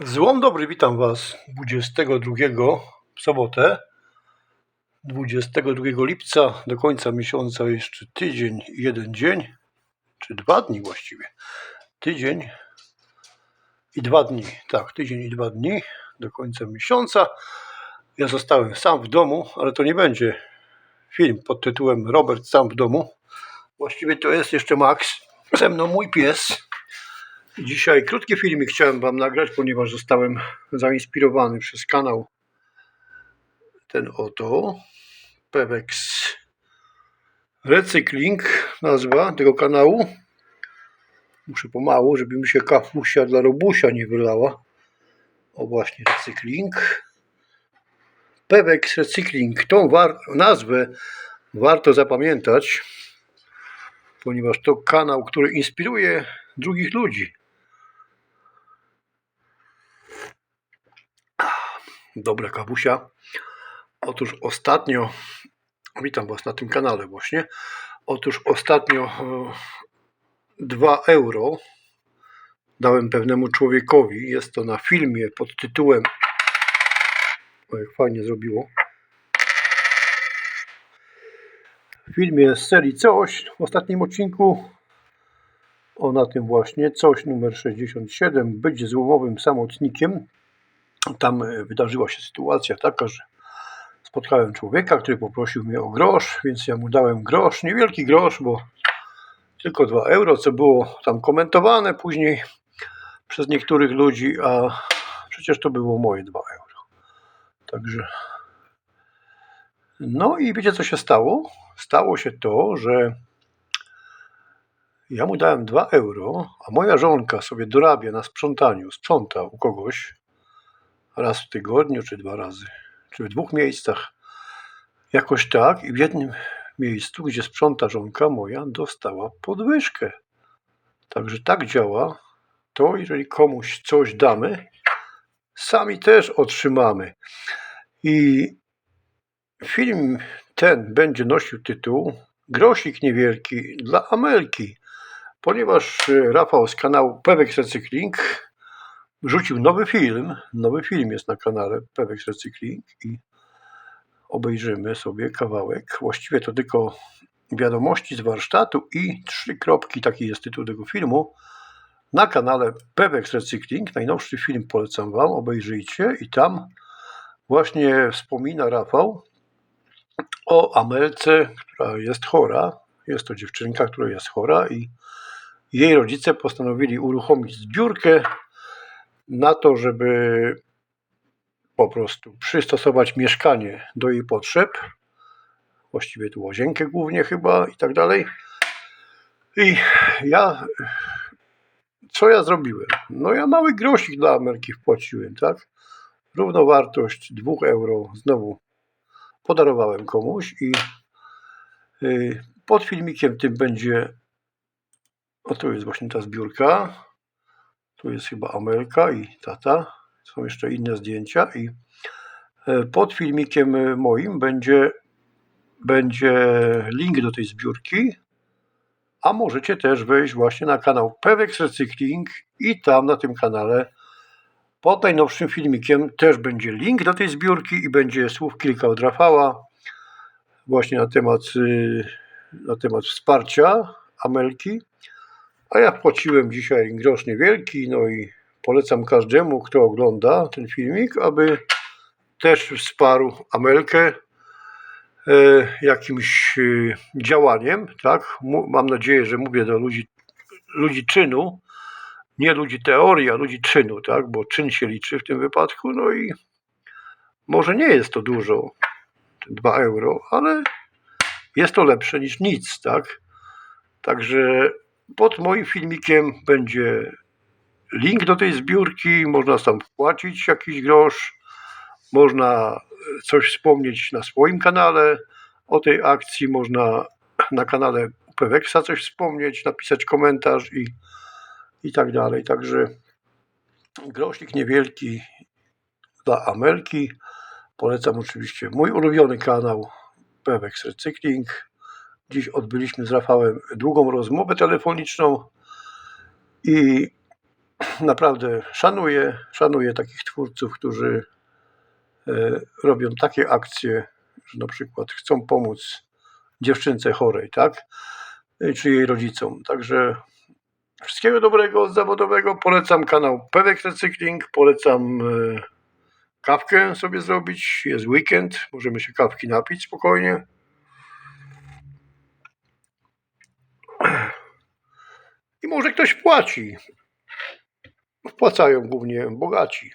Złom dobry, witam Was 22 w sobotę, 22 lipca, do końca miesiąca jeszcze tydzień jeden dzień, czy dwa dni właściwie. Tydzień i dwa dni, tak, tydzień i dwa dni do końca miesiąca. Ja zostałem sam w domu, ale to nie będzie film pod tytułem Robert sam w domu. Właściwie to jest jeszcze Max, ze mną mój pies. Dzisiaj krótki filmik chciałem Wam nagrać, ponieważ zostałem zainspirowany przez kanał ten oto Pewex Recykling nazwa tego kanału. Muszę pomału, żeby mi się kafusia dla robusia nie wylała. O właśnie, recykling. Pewex Recykling. Tą war- nazwę warto zapamiętać, ponieważ to kanał, który inspiruje drugich ludzi. Dobra kawusia. Otóż ostatnio, witam Was na tym kanale właśnie. Otóż ostatnio 2 euro dałem pewnemu człowiekowi. Jest to na filmie pod tytułem. O, jak fajnie zrobiło. W filmie z serii Coś w ostatnim odcinku. O na tym właśnie, coś numer 67, być złomowym samotnikiem tam e, wydarzyła się sytuacja taka, że spotkałem człowieka, który poprosił mnie o grosz, więc ja mu dałem grosz, niewielki grosz, bo tylko 2 euro, co było tam komentowane później przez niektórych ludzi, a przecież to było moje 2 euro. Także. No i wiecie, co się stało? Stało się to, że ja mu dałem 2 euro, a moja żonka sobie dorabia na sprzątaniu, sprząta u kogoś raz w tygodniu, czy dwa razy, czy w dwóch miejscach. Jakoś tak i w jednym miejscu, gdzie sprząta żonka moja, dostała podwyżkę. Także tak działa to, jeżeli komuś coś damy, sami też otrzymamy. I film ten będzie nosił tytuł Grosik niewielki dla Amelki, ponieważ e, Rafał z kanału Pewek Recykling rzucił nowy film. Nowy film jest na kanale Pewex Recykling i obejrzymy sobie kawałek. Właściwie to tylko wiadomości z warsztatu i trzy kropki, taki jest tytuł tego filmu. Na kanale Pewex Recykling, najnowszy film polecam Wam, obejrzyjcie i tam właśnie wspomina Rafał o Amelce, która jest chora. Jest to dziewczynka, która jest chora i jej rodzice postanowili uruchomić zbiórkę na to, żeby po prostu przystosować mieszkanie do jej potrzeb, właściwie tu łazienkę głównie chyba i tak dalej. I ja, co ja zrobiłem? No ja mały grosik dla Ameryki wpłaciłem, tak? Równowartość 2 euro znowu podarowałem komuś i y, pod filmikiem tym będzie, o tu jest właśnie ta zbiórka, tu jest chyba Amelka i tata. Są jeszcze inne zdjęcia i e, pod filmikiem e, moim będzie, będzie link do tej zbiórki, a możecie też wejść właśnie na kanał Pewex Recykling i tam na tym kanale pod najnowszym filmikiem też będzie link do tej zbiórki i będzie słów kilka od Rafała właśnie na temat, y, na temat wsparcia Amelki. A ja wpłaciłem dzisiaj grosz niewielki, no i polecam każdemu, kto ogląda ten filmik, aby też wsparł Amelkę e, jakimś e, działaniem, tak? Mam nadzieję, że mówię do ludzi, ludzi czynu, nie ludzi teorii, a ludzi czynu, tak? Bo czyn się liczy w tym wypadku, no i może nie jest to dużo, te 2 euro, ale jest to lepsze niż nic, tak? Także pod moim filmikiem będzie link do tej zbiórki, można tam wpłacić jakiś grosz, można coś wspomnieć na swoim kanale o tej akcji, można na kanale Peweksa coś wspomnieć, napisać komentarz i, i tak dalej. Także grosik niewielki dla Amelki. Polecam oczywiście mój ulubiony kanał Pewex Recykling. Dziś odbyliśmy z Rafałem długą rozmowę telefoniczną i naprawdę szanuję, szanuję takich twórców, którzy e, robią takie akcje, że na przykład chcą pomóc dziewczynce chorej, tak? E, Czy jej rodzicom. Także wszystkiego dobrego zawodowego. Polecam kanał Pewek Recykling, polecam e, kawkę sobie zrobić. Jest weekend, możemy się kawki napić spokojnie. Może ktoś płaci. Wpłacają głównie bogaci.